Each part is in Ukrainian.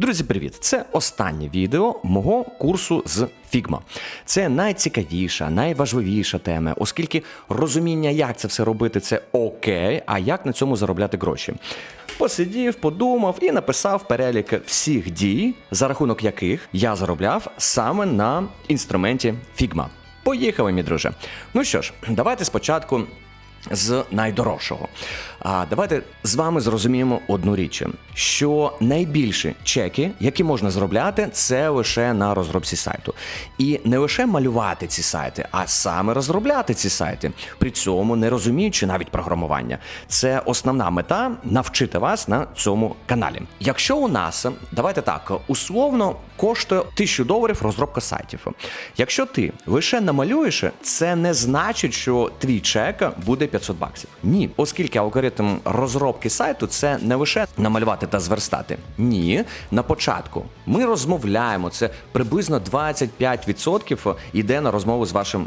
Друзі, привіт! Це останнє відео мого курсу з Figma. Це найцікавіша, найважливіша тема, оскільки розуміння, як це все робити, це окей, а як на цьому заробляти гроші. Посидів, подумав і написав перелік всіх дій, за рахунок яких я заробляв саме на інструменті Figma. Поїхали, мій друже. Ну що ж, давайте спочатку з найдорожчого. А давайте з вами зрозуміємо одну річ: що найбільші чеки, які можна зробляти, це лише на розробці сайту. І не лише малювати ці сайти, а саме розробляти ці сайти, при цьому не розуміючи навіть програмування. Це основна мета навчити вас на цьому каналі. Якщо у нас, давайте так, условно коштує 1000 доларів розробка сайтів. Якщо ти лише намалюєш, це не значить, що твій чек буде 500 баксів. Ні, оскільки алгоритм розробки сайту це не лише намалювати та зверстати. Ні, на початку ми розмовляємо. Це приблизно 25% йде на розмову з вашим.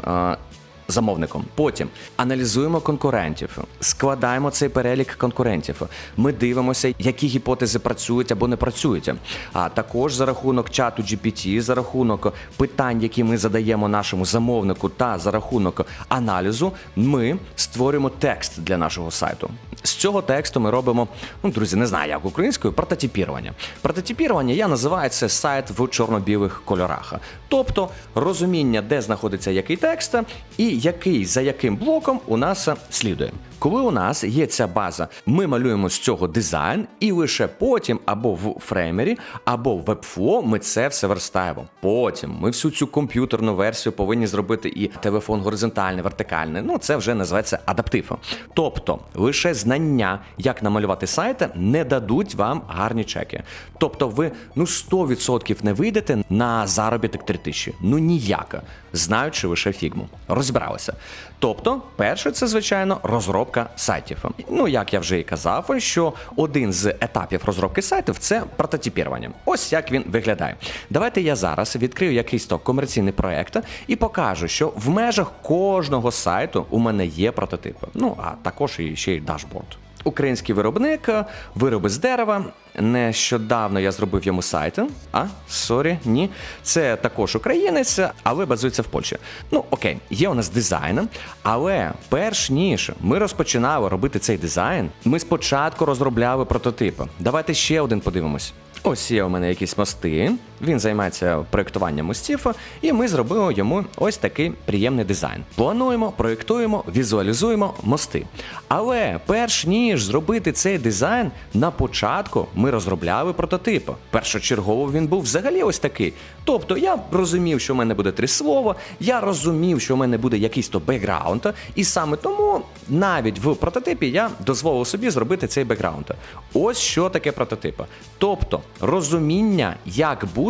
Замовником. Потім аналізуємо конкурентів, складаємо цей перелік конкурентів. Ми дивимося, які гіпотези працюють або не працюють. А також за рахунок чату GPT, за рахунок питань, які ми задаємо нашому замовнику, та за рахунок аналізу, ми створюємо текст для нашого сайту. З цього тексту ми робимо, ну друзі, не знаю, як українською, прототипірування. Прототипірування я називаю це сайт в чорно-білих кольорах, тобто розуміння, де знаходиться який текст, і який за яким блоком у нас слідує. Коли у нас є ця база, ми малюємо з цього дизайн, і лише потім або в фреймері, або в Webflow ми це все верстаємо. Потім ми всю цю комп'ютерну версію повинні зробити і телефон горизонтальний, вертикальний. Ну це вже називається адаптив. Тобто лише знання, як намалювати сайти, не дадуть вам гарні чеки. Тобто, ви ну 100% не вийдете на заробіток 3000. Ну ніяк, знаючи лише фігму. Розібралися. Тобто, перше, це звичайно розробка сайтів. Ну як я вже і казав, що один з етапів розробки сайтів це прототипірування. Ось як він виглядає. Давайте я зараз відкрию якийсь то комерційний проект і покажу, що в межах кожного сайту у мене є прототипи. Ну а також і ще й дашборд. Український виробник, вироби з дерева. Нещодавно я зробив йому сайт. А, сорі, ні. Це також українець, але базується в Польщі. Ну, окей, є у нас дизайн. Але перш ніж ми розпочинали робити цей дизайн, ми спочатку розробляли прототипи. Давайте ще один подивимось. Ось є у мене якісь мости. Він займається проєктуванням мостів, і ми зробили йому ось такий приємний дизайн. Плануємо, проєктуємо, візуалізуємо мости. Але перш ніж зробити цей дизайн, на початку ми розробляли прототип. Першочергово він був взагалі ось такий. Тобто я розумів, що в мене буде три слова, я розумів, що в мене буде якийсь то бекграунд, і саме тому навіть в прототипі я дозволив собі зробити цей бекграунд. Ось що таке прототип. Тобто розуміння, як буде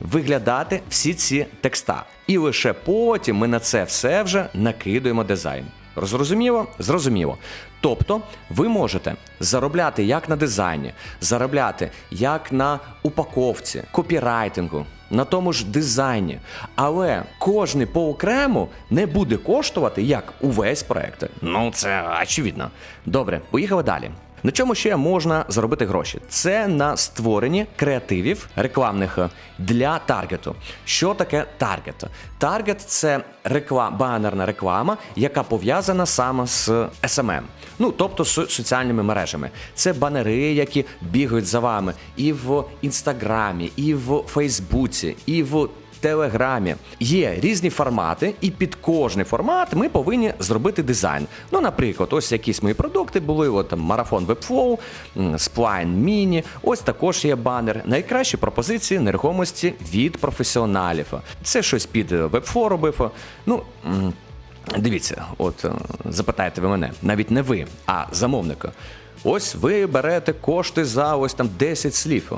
виглядати всі ці текста. І лише потім ми на це все вже накидуємо дизайн. Зрозуміло? Зрозуміло. Тобто ви можете заробляти як на дизайні, заробляти як на упаковці, копірайтингу, на тому ж дизайні. Але кожний по окрему не буде коштувати як увесь проект. Ну це очевидно. Добре, поїхали далі. На чому ще можна заробити гроші? Це на створенні креативів рекламних для таргету. Що таке таргет? Таргет це реклам, банерна реклама, яка пов'язана саме з SMM. Ну, тобто з соціальними мережами. Це банери, які бігають за вами і в інстаграмі, і в Фейсбуці, і в Телеграмі є різні формати, і під кожний формат ми повинні зробити дизайн. Ну, наприклад, ось якісь мої продукти були. От там марафон Webflow, Spline Mini. Ось також є банер. Найкращі пропозиції нерухомості від професіоналів. Це щось під Webflow робив. Ну. Дивіться, от е, запитаєте ви мене, навіть не ви, а замовника. Ось ви берете кошти за ось там 10 слів.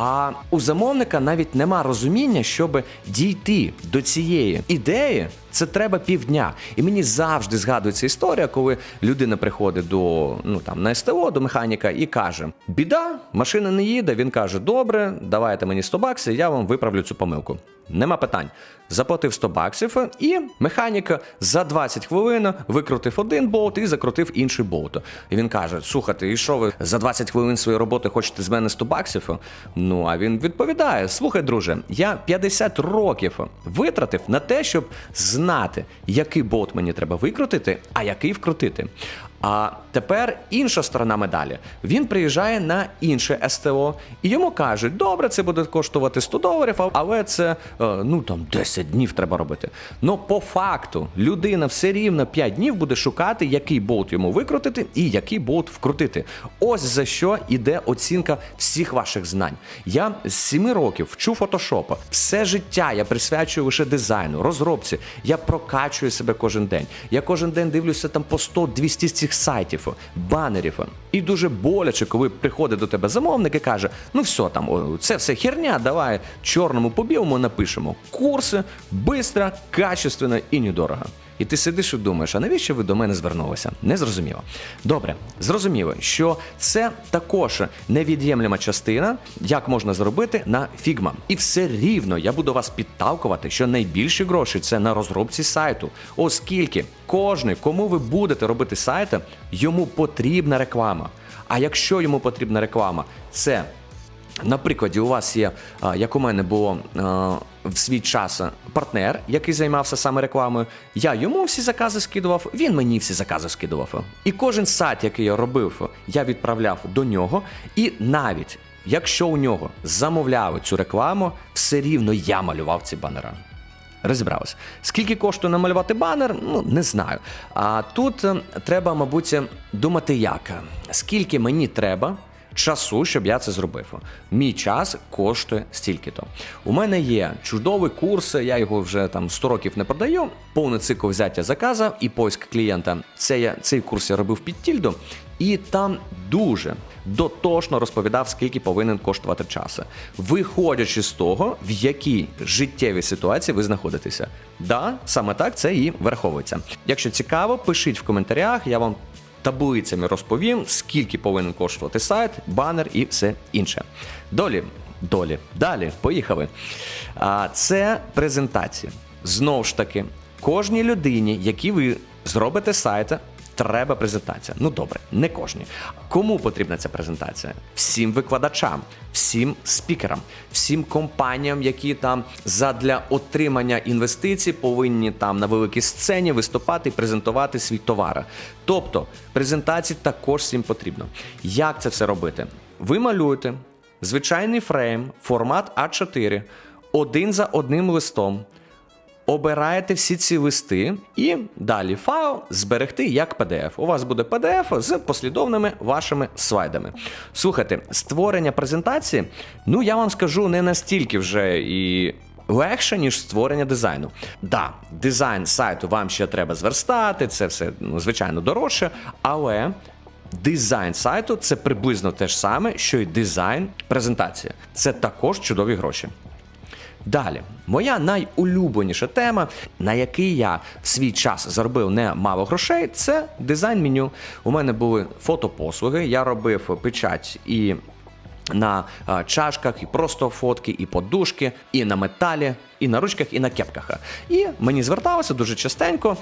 А у замовника навіть нема розуміння, щоб дійти до цієї ідеї, Це треба півдня. І мені завжди згадується історія, коли людина приходить до ну там на СТО, до механіка і каже: Біда, машина не їде. Він каже: Добре, давайте мені 100 баксів, я вам виправлю цю помилку. Нема питань. Заплатив 100 баксів, і механік за 20 хвилин викрутив один болт і закрутив інший болт. І він каже: Слухайте, і що ви за 20 хвилин своєї роботи хочете з мене 100 баксів? Ну а він відповідає: Слухай, друже, я 50 років витратив на те, щоб знати, який болт мені треба викрутити, а який вкрутити. А тепер інша сторона медалі. Він приїжджає на інше СТО, і йому кажуть: добре, це буде коштувати 100 доларів, але це е, ну там 10 днів треба робити. Ну по факту людина все рівно 5 днів буде шукати, який болт йому викрутити і який болт вкрутити. Ось за що іде оцінка всіх ваших знань. Я з 7 років вчу фотошопа. Все життя я присвячую лише дизайну, розробці. Я прокачую себе кожен день. Я кожен день дивлюся там по 100-200 цих сайтів, банерів. І дуже боляче, коли приходить до тебе замовник і каже: ну все там, це все херня, давай чорному по білому напишемо. Курси бистро, качественно і недорого. І ти сидиш і думаєш, а навіщо ви до мене звернулися? Не зрозуміло. Добре, зрозуміло, що це також невід'ємлема частина, як можна зробити на Figma. І все рівно я буду вас підталкувати, що найбільші гроші це на розробці сайту, оскільки кожний, кому ви будете робити сайти, йому потрібна реклама. А якщо йому потрібна реклама, це на прикладі, у вас є, як у мене було в свій час партнер, який займався саме рекламою. Я йому всі закази скидував, він мені всі закази скидував. І кожен сайт, який я робив, я відправляв до нього. І навіть якщо у нього замовляли цю рекламу, все рівно я малював ці банери. Розібралися. Скільки коштує намалювати банер? Ну, не знаю. А тут е, треба, мабуть, думати як. Скільки мені треба часу, щоб я це зробив. Мій час коштує стільки-то. У мене є чудовий курс, я його вже там 100 років не продаю. Повний цикл взяття заказа і поиск клієнта. Це я, цей курс я робив під тільду, і там дуже дотошно розповідав, скільки повинен коштувати час, виходячи з того, в якій життєвій ситуації ви знаходитеся. Да, саме так це і враховується. Якщо цікаво, пишіть в коментарях, я вам таблицями розповім, скільки повинен коштувати сайт, банер і все інше. Долі, долі, далі, поїхали. А, це презентація. Знову ж таки, кожній людині, якій ви зробите сайт, треба презентація. Ну добре, не кожній. Кому потрібна ця презентація? Всім викладачам, всім спікерам, всім компаніям, які там задля отримання інвестицій повинні там на великій сцені виступати і презентувати свій товар. Тобто презентації також всім потрібно. Як це все робити? Ви малюєте звичайний фрейм, формат А4, один за одним листом. Обираєте всі ці листи і далі файл зберегти як PDF. У вас буде PDF з послідовними вашими слайдами. Слухайте, створення презентації, ну я вам скажу, не настільки вже і. Легше, ніж створення дизайну. Да, дизайн сайту вам ще треба зверстати, це все ну, звичайно дорожче, але дизайн сайту це приблизно те ж саме, що й дизайн презентації. Це також чудові гроші. Далі, моя найулюбленіша тема, на який я в свій час заробив немало грошей, це дизайн меню. У мене були фотопослуги, я робив печать і на чашках, і просто фотки, і подушки, і на металі, і на ручках, і на кепках. І мені зверталося дуже частенько.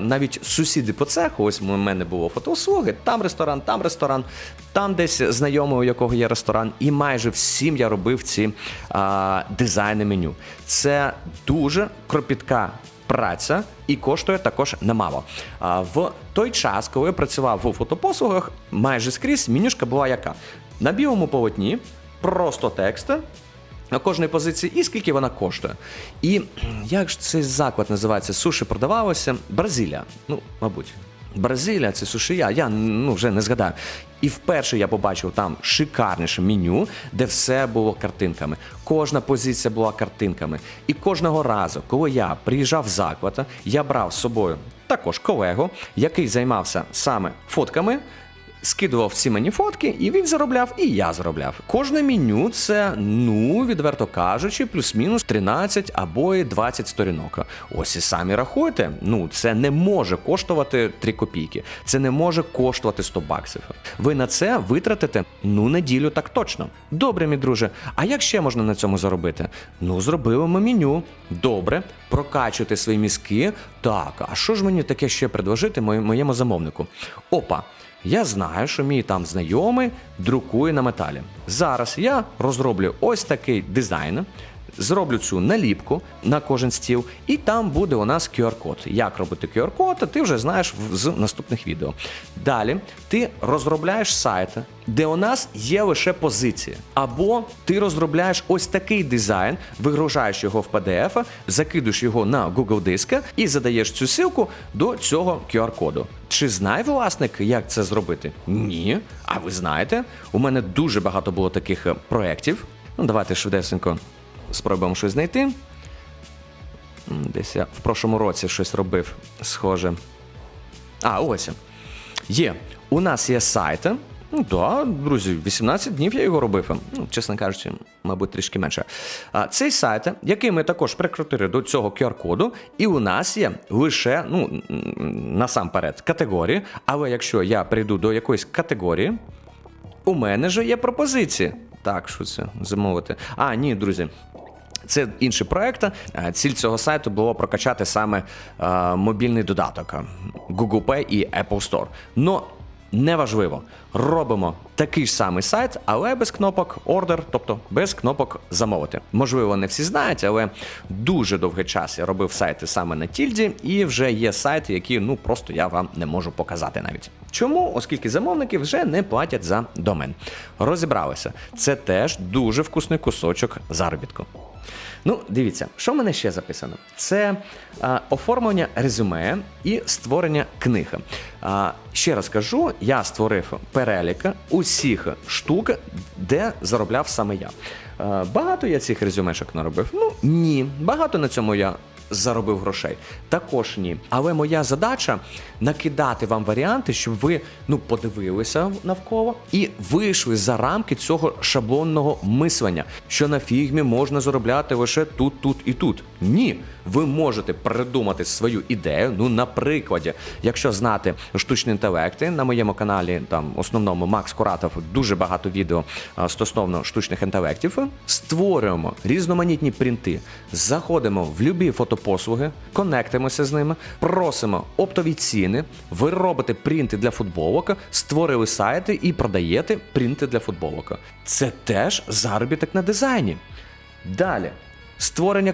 Навіть сусіди по цеху, ось у мене було фотоуслуги, там ресторан, там ресторан, там десь знайомий, у якого є ресторан, і майже всім я робив ці а, дизайни меню. Це дуже кропітка праця і коштує також немало. В той час, коли я працював у фотопослугах, майже скрізь менюшка була яка? На білому полотні, просто текст. На кожній позиції і скільки вона коштує. І як ж цей заклад називається? Суші продавалося? Бразилія. Ну, мабуть. Бразилія, це сушія, я ну, вже не згадаю. І вперше я побачив там шикарніше меню, де все було картинками. Кожна позиція була картинками. І кожного разу, коли я приїжджав в заклад, я брав з собою також колегу, який займався саме фотками. Скидував всі мені фотки, і він заробляв, і я заробляв. Кожне меню це, ну, відверто кажучи, плюс-мінус 13 або 20 сторінок. Ось і самі рахуйте. Ну, це не може коштувати 3 копійки. Це не може коштувати 100 баксів. Ви на це витратите ну неділю так точно. Добре, мій друже. А як ще можна на цьому заробити? Ну, зробили ми меню. Добре, прокачуйте свої мізки. Так, а що ж мені таке ще предложити моєму замовнику? Опа. Я знаю, що мій там знайомий друкує на металі. Зараз я розроблю ось такий дизайн, зроблю цю наліпку на кожен стіл, і там буде у нас QR-код. Як робити QR-код, ти вже знаєш з наступних відео. Далі ти розробляєш сайт, де у нас є лише позиції. Або ти розробляєш ось такий дизайн, вигружаєш його в PDF, закидуєш його на Google диск і задаєш цю ссылку до цього QR-коду. Чи знає власник, як це зробити? Ні. А ви знаєте, у мене дуже багато було таких е, проєктів. Ну, давайте швидесенько спробуємо щось знайти. Десь я в прошлому році щось робив схоже. А, ось. Є. У нас є сайт. Ну так, друзі, 18 днів я його робив. Ну, чесно кажучи, мабуть, трішки менше. А, цей сайт, який ми також прикрутили до цього QR-коду, і у нас є лише, ну, насамперед, категорії. Але якщо я прийду до якоїсь категорії, у мене ж є пропозиції. Так, що це замовити? А, ні, друзі. Це інший проект. Е, Ціль цього сайту було прокачати саме е, мобільний додаток е, Google Pay і Apple Store. Но неважливо, робимо такий ж самий сайт, але без кнопок Order, тобто без кнопок замовити. Можливо, не всі знають, але дуже довгий час я робив сайти саме на тільді, і вже є сайти, які ну просто я вам не можу показати навіть. Чому? Оскільки замовники вже не платять за домен. Розібралися. Це теж дуже вкусний кусочок заробітку. Ну, дивіться, що в мене ще записано? Це а, оформлення резюме і створення книг. А, ще раз кажу, я створив перелік усіх штук, де заробляв саме я. Багато я цих резюмешок наробив? Ну ні. Багато на цьому я заробив грошей. Також ні. Але моя задача накидати вам варіанти, щоб ви ну подивилися навколо і вийшли за рамки цього шаблонного мислення, що на фігмі можна заробляти лише тут, тут і тут. Ні, ви можете придумати свою ідею. Ну, на прикладі, якщо знати штучні інтелекти на моєму каналі, там основному Макс Куратов, дуже багато відео стосовно штучних інтелектів. Створюємо різноманітні принти, заходимо в любі фотопослуги, конектимося з ними, просимо оптові ціни. Ви робите принти для футболок, створили сайти і продаєте принти для футболок. Це теж заробіток на дизайні. Далі створення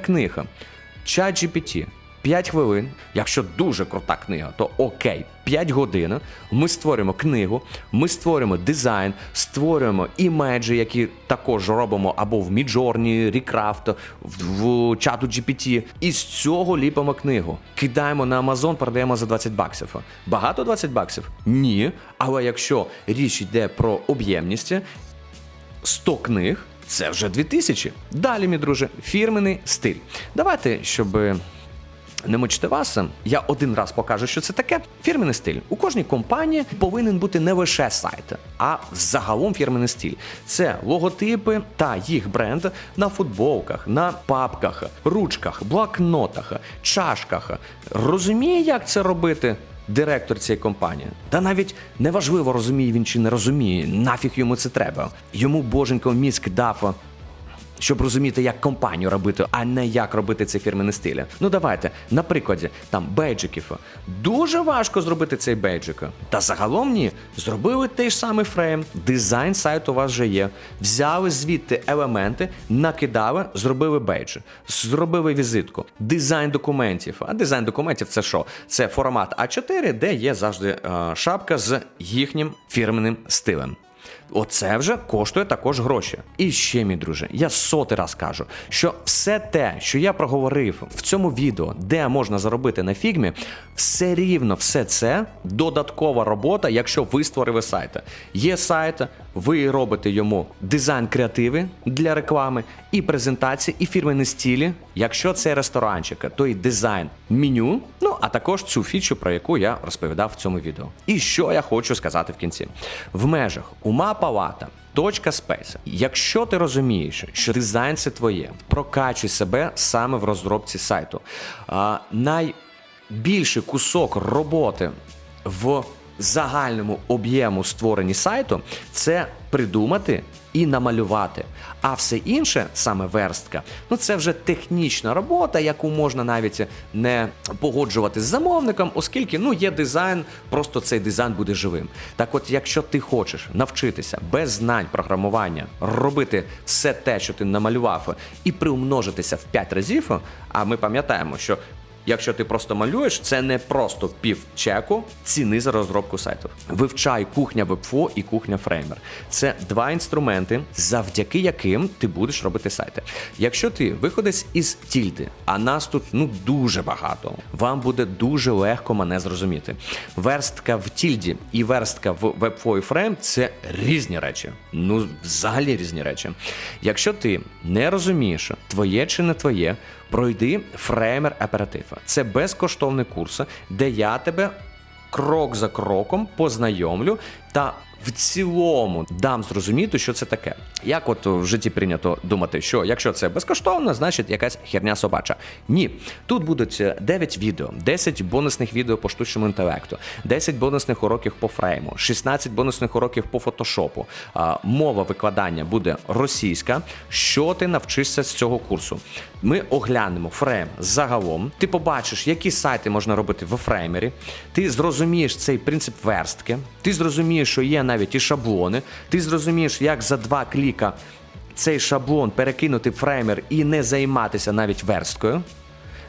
книг. ChatGPT. 5 хвилин. Якщо дуже крута книга, то окей, 5 годин. Ми створюємо книгу, ми створюємо дизайн, створюємо імеджі, які також робимо або в Recraft, в, в чату GPT. І з цього ліпимо книгу. Кидаємо на Amazon, продаємо за 20 баксів. Багато 20 баксів? Ні. Але якщо річ йде про об'ємність, 100 книг це вже 2000. Далі, мій друже, фірменний стиль. Давайте, щоб не мучити вас, я один раз покажу, що це таке. Фірменний стиль. У кожній компанії повинен бути не лише сайт, а загалом фірменний стиль. Це логотипи та їх бренд на футболках, на папках, ручках, блокнотах, чашках. Розуміє, як це робити? Директор цієї компанії. Та навіть неважливо, розуміє він чи не розуміє, нафіг йому це треба. Йому боженько мізк дав щоб розуміти, як компанію робити, а не як робити цей фірменний стиль. Ну давайте, на прикладі там бейджиків. Дуже важко зробити цей бейджик. Та загалом ні. Зробили той самий фрейм, дизайн сайту у вас вже є. Взяли звідти елементи, накидали, зробили бейдж, зробили візитку, дизайн документів. А дизайн документів це що? Це формат А4, де є завжди е, шапка з їхнім фірменним стилем. Оце вже коштує також гроші. І ще, мій друже, я сотий раз кажу, що все те, що я проговорив в цьому відео, де можна заробити на фігмі, все рівно, все це додаткова робота, якщо ви створили сайт. Є сайт, ви робите йому дизайн креативи для реклами, і презентації, і фірменні стілі. Якщо це ресторанчик, то і дизайн меню. Ну а також цю фічу, про яку я розповідав в цьому відео. І що я хочу сказати в кінці: в межах ума палата. Точка спейса. Якщо ти розумієш, що дизайн це твоє, прокачуй себе саме в розробці сайту. А, найбільший кусок роботи в загальному об'єму створенні сайту це придумати і намалювати. А все інше, саме верстка, ну це вже технічна робота, яку можна навіть не погоджувати з замовником, оскільки ну є дизайн, просто цей дизайн буде живим. Так, от, якщо ти хочеш навчитися без знань програмування робити все те, що ти намалював, і приумножитися в 5 разів, а ми пам'ятаємо, що Якщо ти просто малюєш, це не просто пів чеку ціни за розробку сайту. Вивчай кухня Webflow і кухня Framer. Це два інструменти, завдяки яким ти будеш робити сайти. Якщо ти виходиш із тільди, а нас тут ну дуже багато, вам буде дуже легко мене зрозуміти. Верстка в тільді і верстка в Webflow і Frame – це різні речі. Ну, взагалі різні речі. Якщо ти не розумієш, твоє чи не твоє, пройди фреймер оператива. Це безкоштовний курс, де я тебе крок за кроком познайомлю та в цілому дам зрозуміти, що це таке. Як от в житті прийнято думати, що якщо це безкоштовно, значить якась херня собача. Ні, тут будуть 9 відео, 10 бонусних відео по штучному інтелекту, 10 бонусних уроків по фрейму, 16 бонусних уроків по фотошопу. Мова викладання буде російська. Що ти навчишся з цього курсу? Ми оглянемо фрейм загалом. Ти побачиш, які сайти можна робити в фреймері. Ти зрозумієш цей принцип верстки. Ти зрозумієш, що є навіть і шаблони. Ти зрозумієш, як за два кліка цей шаблон перекинути в фреймер і не займатися навіть версткою.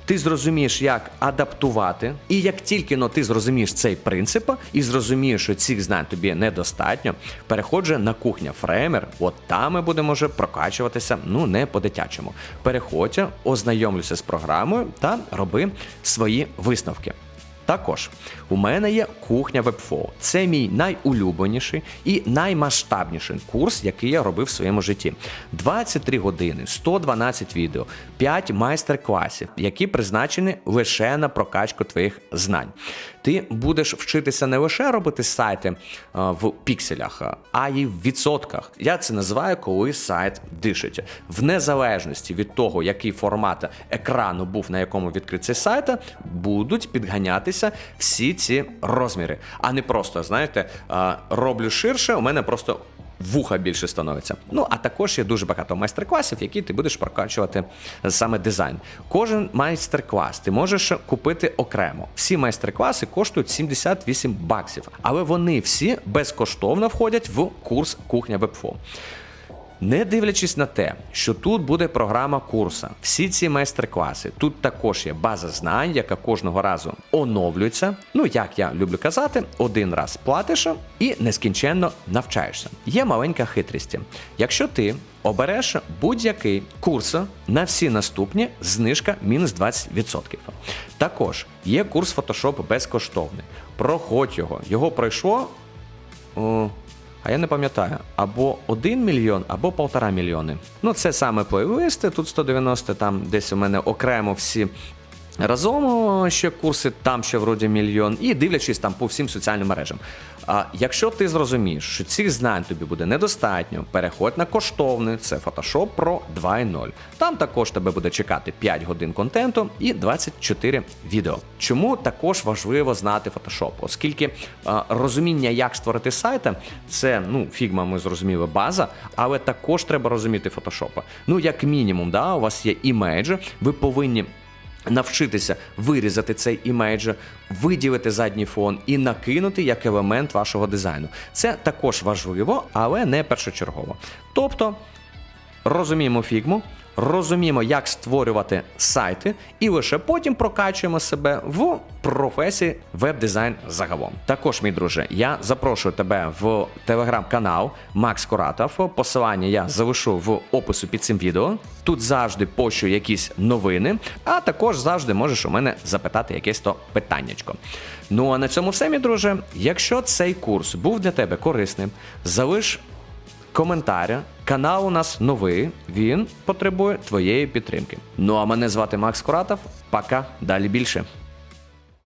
Ти зрозумієш, як адаптувати, і як тільки ну, ти зрозумієш цей принцип і зрозумієш, що цих знань тобі недостатньо, переходжу на кухня Фреймер. От там ми будемо вже прокачуватися, ну не по-дитячому. Переходь, ознайомлюся з програмою та роби свої висновки. Також у мене є кухня Webflow. Це мій найулюбленіший і наймасштабніший курс, який я робив в своєму житті. 23 години, 112 відео, 5 майстер-класів, які призначені лише на прокачку твоїх знань. Ти будеш вчитися не лише робити сайти в пікселях, а й в відсотках. Я це називаю, коли сайт дишить. В незалежності від того, який формат екрану був, на якому відкритий сайт, будуть підганятися всі ці розміри, а не просто, знаєте, роблю ширше, у мене просто вуха більше становиться. Ну а також є дуже багато майстер-класів, які ти будеш прокачувати саме дизайн. Кожен майстер-клас ти можеш купити окремо. Всі майстер-класи коштують 78 баксів, але вони всі безкоштовно входять в курс кухня Webflow. Не дивлячись на те, що тут буде програма курса, всі ці майстер-класи, тут також є база знань, яка кожного разу оновлюється. Ну, як я люблю казати, один раз платиш і нескінченно навчаєшся. Є маленька хитрість. Якщо ти обереш будь-який курс на всі наступні, знижка мінус 20%. Також є курс Photoshop безкоштовний. Проходь його. Його пройшло. О, а я не пам'ятаю, або 1 мільйон, або 1,5 мільйони. Ну, це саме плейлисти, тут 190, там десь у мене окремо всі. Разом ще курси, там ще вроді мільйон, і дивлячись там по всім соціальним мережам. А якщо ти зрозумієш, що цих знань тобі буде недостатньо, переходь на коштовний, це Photoshop Pro 2.0. Там також тебе буде чекати 5 годин контенту і 24 відео. Чому також важливо знати Photoshop? Оскільки а, розуміння, як створити сайт, це ну Figma, ми зрозуміли, база, але також треба розуміти Photoshop. Ну, як мінімум, да, у вас є імейдж, ви повинні. Навчитися вирізати цей імейдж, виділити задній фон і накинути як елемент вашого дизайну. Це також важливо, але не першочергово. Тобто розуміємо фігму, розуміємо, як створювати сайти, і лише потім прокачуємо себе в професії веб-дизайн загалом. Також, мій друже, я запрошую тебе в телеграм-канал Макс Коратов. Посилання я залишу в опису під цим відео. Тут завжди пощу якісь новини, а також завжди можеш у мене запитати якесь то питаннячко. Ну а на цьому все, мій друже. Якщо цей курс був для тебе корисним, залиш коментаря. Канал у нас новий, він потребує твоєї підтримки. Ну а мене звати Макс Куратов. Пока, далі більше.